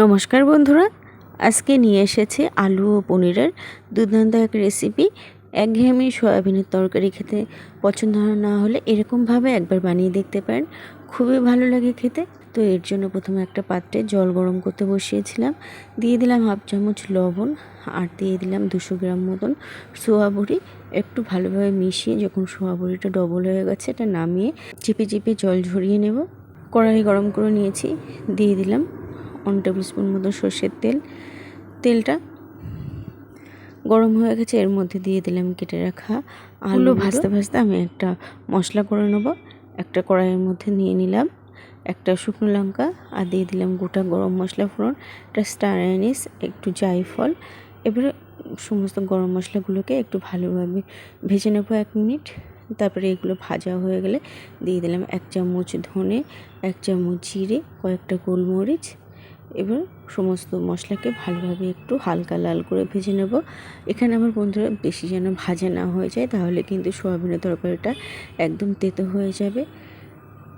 নমস্কার বন্ধুরা, আজকে নিয়ে এসেছি আলু ও পনিরের দুর্দান্ত এক রেসিপি একঘেয়েমি সয়াবিনের তরকারি খেতে পছন্দ না হলে এরকমভাবে একবার বানিয়ে দেখতে পারেন। খুবই ভালো লাগে খেতে। তো এর জন্য প্রথমে একটা পাত্রে জল গরম করতে বসিয়েছিলাম। দিয়ে দিলাম হাফ চামচ লবণ আর দিয়ে দিলাম দুশো গ্রাম মতন সোয়া বড়ি। একটু ভালোভাবে মিশিয়ে যখন সোয়া বড়িটা ডবল হয়ে গেছে, এটা নামিয়ে চিপে চিপে জল ঝরিয়ে নেব। কড়াই গরম করে নিয়েছি। দিয়ে দিলাম ওয়ান টেবিল স্পুন মতো সর্ষের তেল। তেলটা গরম হয়ে গেছে এর মধ্যে দিয়ে দিলাম কেটে রাখা আলু ভাজতে ভাজতে আমি একটা মশলা করে নেব একটা কড়াইয়ের মধ্যে নিয়ে নিলাম একটা শুকনো লঙ্কা আর দিয়ে দিলাম গোটা গরম মশলা ফোড়ন একটা স্টার অ্যানিস একটু জাইফল এবারে সমস্ত গরম মশলাগুলোকে একটু ভালোভাবে ভেজে নেব এক মিনিট। তারপরে এগুলো ভাজা হয়ে গেলে দিয়ে দিলাম এক চামচ ধনে এক চামচ জিরে কয়েকটা গোলমরিচ এবার সমস্ত মশলাকে ভালোভাবে একটু হালকা লাল করে ভেজে নেব। এখানে আমার বন্ধুরা বেশি যেন ভাজা না হয়ে যায়, তাহলে কিন্তু সোয়াবিনের তরকারিটা একদম তেতো হয়ে যাবে।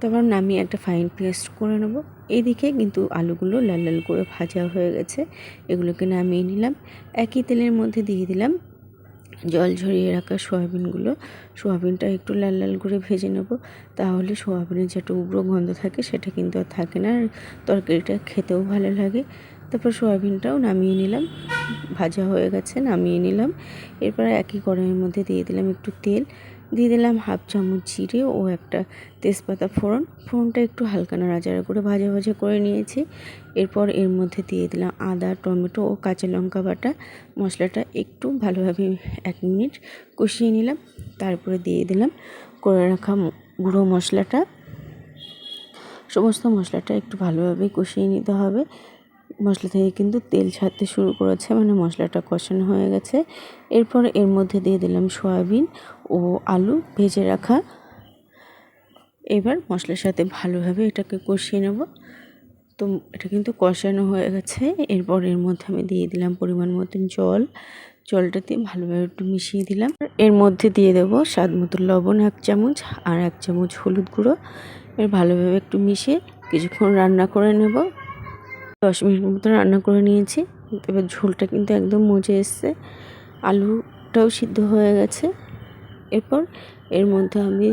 তারপর নামিয়ে একটা ফাইন পেস্ট করে নেব। এদিকে কিন্তু আলুগুলো লাল লাল করে ভাজা হয়ে গেছে। এগুলোকে নামিয়ে নিলাম। একই তেলের মধ্যে দিয়ে দিলাম জল ঝরিয়ে রাখা সোয়াবিনগুলো, সোয়াবিনটা একটু লাল লাল করে ভেজে নেব। তাহলে সোয়াবিনের যে উগ্র গন্ধ থাকে, সেটা কিন্তু আর থাকে না। আর তরকারিটা খেতেও ভালো লাগে। তারপর সোয়াবিনটাও নামিয়ে নিলাম। ভাজা হয়ে গেছে, নামিয়ে নিলাম। এরপর একই কড়াইয়ের মধ্যে দিয়ে দিলাম একটু তেল। দিয়ে দিলাম হাফ চামচ জিরে ও একটা তেজপাতা ফোড়ন। ফোড়নটা একটু হালকা নাড়াচাড়া করে ভাজা ভাজা করে নিয়েছি। এরপর এর মধ্যে দিয়ে দিলাম আদা, টমেটো ও কাঁচা লঙ্কা বাটা। মশলাটা একটু ভালোভাবে এক মিনিট কষিয়ে নিলাম। তারপরে দিয়ে দিলাম করে রাখা গুঁড়ো মশলাটা। সমস্ত মশলাটা একটু ভালোভাবে কষিয়ে নিতে হবে। মশলা থেকে কিন্তু তেল ছাড়তে শুরু করেছে মানে মশলাটা কষানো হয়ে গেছে। এরপর এর মধ্যে দিয়ে দিলাম সয়াবিন ও আলু ভেজে রাখা। এবার মশলার সাথে ভালোভাবে এটাকে কষিয়ে নেব। তো এটা কিন্তু কষানো হয়ে গেছে। এরপর এর মধ্যে আমি দিয়ে দিলাম পরিমাণ মতন জল। জলটাতে ভালোভাবে একটু মিশিয়ে দিলাম। এর মধ্যে দিয়ে দেবো স্বাদ মতো লবণ এক চামচ আর এক চামচ হলুদ গুঁড়ো। এর ভালোভাবে একটু মিশিয়ে কিছুক্ষণ রান্না করে নেব। দশ মিনিট মতো রান্না করে নিয়েছি। এবার ঝোলটা কিন্তু একদম মজে এসছে। আলুটাও সিদ্ধ হয়ে গেছে। এরপর এর মধ্যে আমি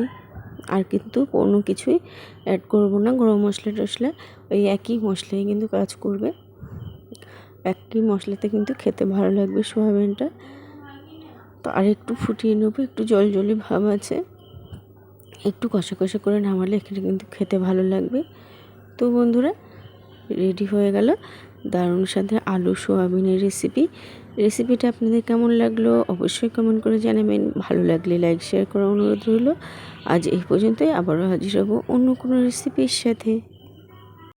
আর কিন্তু কোনো কিছুই অ্যাড করব না। গরম মশলা টশলা ওই একই মশলাই কিন্তু কাজ করবে। একই মশলাতে কিন্তু খেতে ভালো লাগবে সোয়াবিনটা। তো আর একটু ফুটিয়ে নেব, একটু জল জলি ভাব আছে। একটু কষা কষা করে নামালে এখানে কিন্তু খেতে ভালো লাগবে। তো বন্ধুরা রেডি হয়ে গেল। দারুণ সাথে আলু সোয়াবিনের রেসিপি রেসিপিটা আপনাদের কেমন লাগল অবশ্যই কমেন্ট করে জানাবেন। ভালো লাগলে লাইক শেয়ার করার অনুরোধ রইল। আজ এই পর্যন্তই। আবারও হাজির হব অন্য কোনো রেসিপির সাথে।